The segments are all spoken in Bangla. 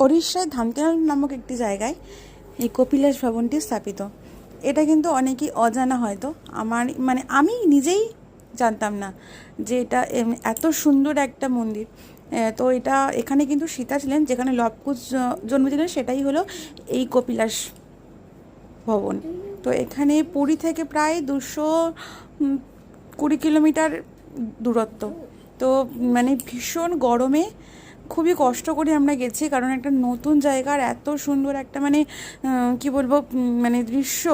ওড়িশায় ধানতেরাল নামক একটি জায়গায় এই কপিলাস ভবনটি স্থাপিত। এটা কিন্তু অনেকেই অজানা হয়তো। আমার মানে আমি নিজেই জানতাম না যে এটা এত সুন্দর একটা মন্দির। তো এটা এখানে কিন্তু সীতা ছিলেন, যেখানে লবকুশ জ- জন্মেছিলেন সেটাই হলো এই কপিলাস ভবন। তো এখানে পুরী থেকে প্রায় দুশো কুড়ি কিলোমিটার দূরত্ব। তো মানে ভীষণ গরমে খুবই কষ্ট করে আমরা গেছি, কারণ একটা নতুন জায়গার এত সুন্দর একটা মানে কি বলব মানে দৃশ্য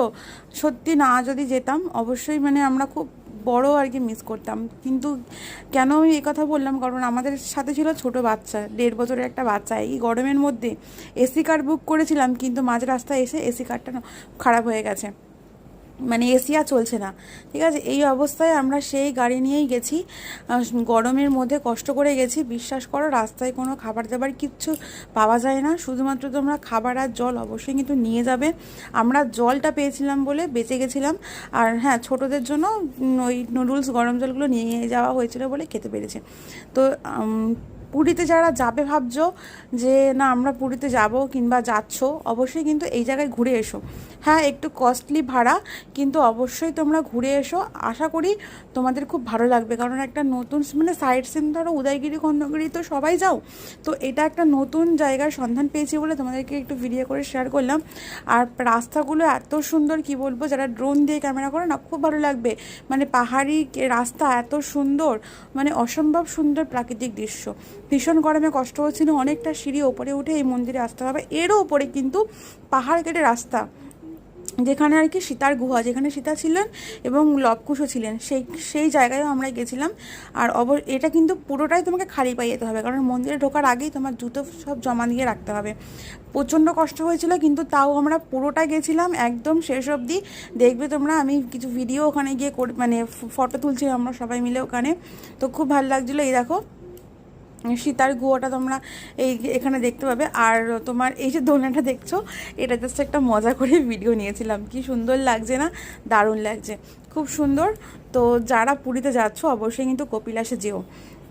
সত্যি না যদি যেতাম, অবশ্যই মানে আমরা খুব বড় আর কি মিস করতাম। কিন্তু কেন আমি এই কথা বললাম? কারণ আমাদের সাথে ছিল ছোট বাচ্চা, দেড় বছরের একটা বাচ্চা। এই গরমের মধ্যে এসি কার বুক করেছিলাম, কিন্তু মাঝ রাস্তায় এসে এসি কারটা খারাপ হয়ে গেছে। মানে এসি আর চলছে না। ঠিক আছে? এই অবস্থায় আমরা সেই গাড়ি নিয়েই গেছি। গরমের মধ্যে কষ্ট করে গেছি। বিশ্বাস করো, রাস্তায় কোনো খাবার দাবার কিচ্ছু পাওয়া যায় না। শুধুমাত্র তোমরা খাবার আর জল অবশ্যই কিন্তু নিয়ে যাবে। আমরা জলটা পেয়েছিলাম বলে বেঁচে গেছিলাম। আর হ্যাঁ ছোটোদের জন্য ওই নুডলস, গরম জলগুলো নিয়ে যাওয়া হয়েছিল বলে খেতে পেরেছে। তো পুরীতে যারা যাবে ভাবছ যে, না, আমরা পুরীতে যাব কিংবা যাচ্ছ, অবশ্যই কিন্তু এই জায়গায় ঘুরে এসো। হ্যাঁ একটু কস্টলি ভাড়া, কিন্তু অবশ্যই তোমরা ঘুরে এসো। আশা করি তোমাদের খুব ভালো লাগবে, কারণ একটা নতুন মানে সাইড সিন ধরো, উদয়গিরি খণ্ডগিরি তো সবাই যাও। তো এটা একটা নতুন জায়গার সন্ধান পেয়েছি বলে তোমাদেরকে একটু ভিডিও করে শেয়ার করলাম। আর রাস্তাগুলো এত সুন্দর, কি বলব, যারা ড্রোন দিয়ে ক্যামেরা করে না, খুব ভালো লাগবে। মানে পাহাড়ি রাস্তা এত সুন্দর মানে অসম্ভব সুন্দর প্রাকৃতিক দৃশ্য। ভীষণ গরমে কষ্ট হচ্ছিল, অনেকটা সিঁড়ি ওপরে উঠে এই মন্দিরে আসতে হবে। এরও ওপরে কিন্তু পাহাড় কেটে রাস্তা, যেখানে আর কি সীতার গুহা, যেখানে সীতা ছিলেন এবং লবকুশও ছিলেন, সেই সেই জায়গায়ও আমরা গেছিলাম। আর অব, এটা কিন্তু পুরোটাই তোমাকে খালি পায়ে যেতে হবে, কারণ মন্দিরে ঢোকার আগেই তোমার জুতো সব জমা দিয়ে রাখতে হবে। প্রচণ্ড কষ্ট হয়েছিল, কিন্তু তাও আমরা পুরোটা গেছিলাম, একদম শেষ অবধি। দেখবে তোমরা, আমি কিছু ভিডিও ওখানে গিয়ে মানে ফটো তুলছিলাম আমরা সবাই মিলে ওখানে। তো খুব ভালো লাগছিল, এই দেখো। সীতার গুয়োটা তোমরা এই এখানে দেখতে পাবে। আর তোমার এই যে দোলনাটা দেখছ, এটা জাস্ট একটা মজা করে ভিডিও নিয়েছিলাম। কি সুন্দর লাগছে না? দারুণ লাগছে। খুব সুন্দর। তো যারা পুরীতে যাচ্ছ, অবশ্যই কিন্তু কপিলাসে যেও।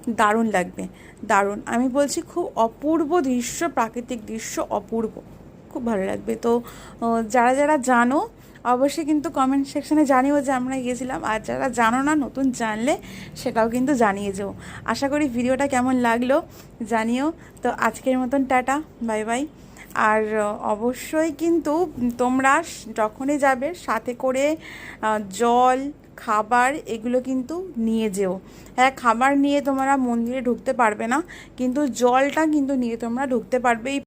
দারুণ লাগবে। দারুণ। আমি বলছি খুব অপূর্ব দৃশ্য, প্রাকৃতিক দৃশ্য অপূর্ব। খুব ভালো লাগবে। তো যারা যারা জানো অবশ্যই কিন্তু কমেন্ট সেকশনে জানিও যে আমরা গিয়েছিলাম। আর যারা জানো না, নতুন জানলে সেটাও কিন্তু জানিয়ে যেও। আশা করি ভিডিওটা কেমন লাগল জানিও। তো আজকের মতন টাটা, বাই বাই। আর অবশ্যই কিন্তু তোমরা যখনই যাবে, সাথে করে জল, খাবার এগুলো কিন্তু নিয়ে যেও। হ্যাঁ খাবার নিয়ে তোমরা মন্দিরে ঢুকতে পারবে না, কিন্তু জলটা কিন্তু নিয়ে তোমরা ঢুকতে পারবে।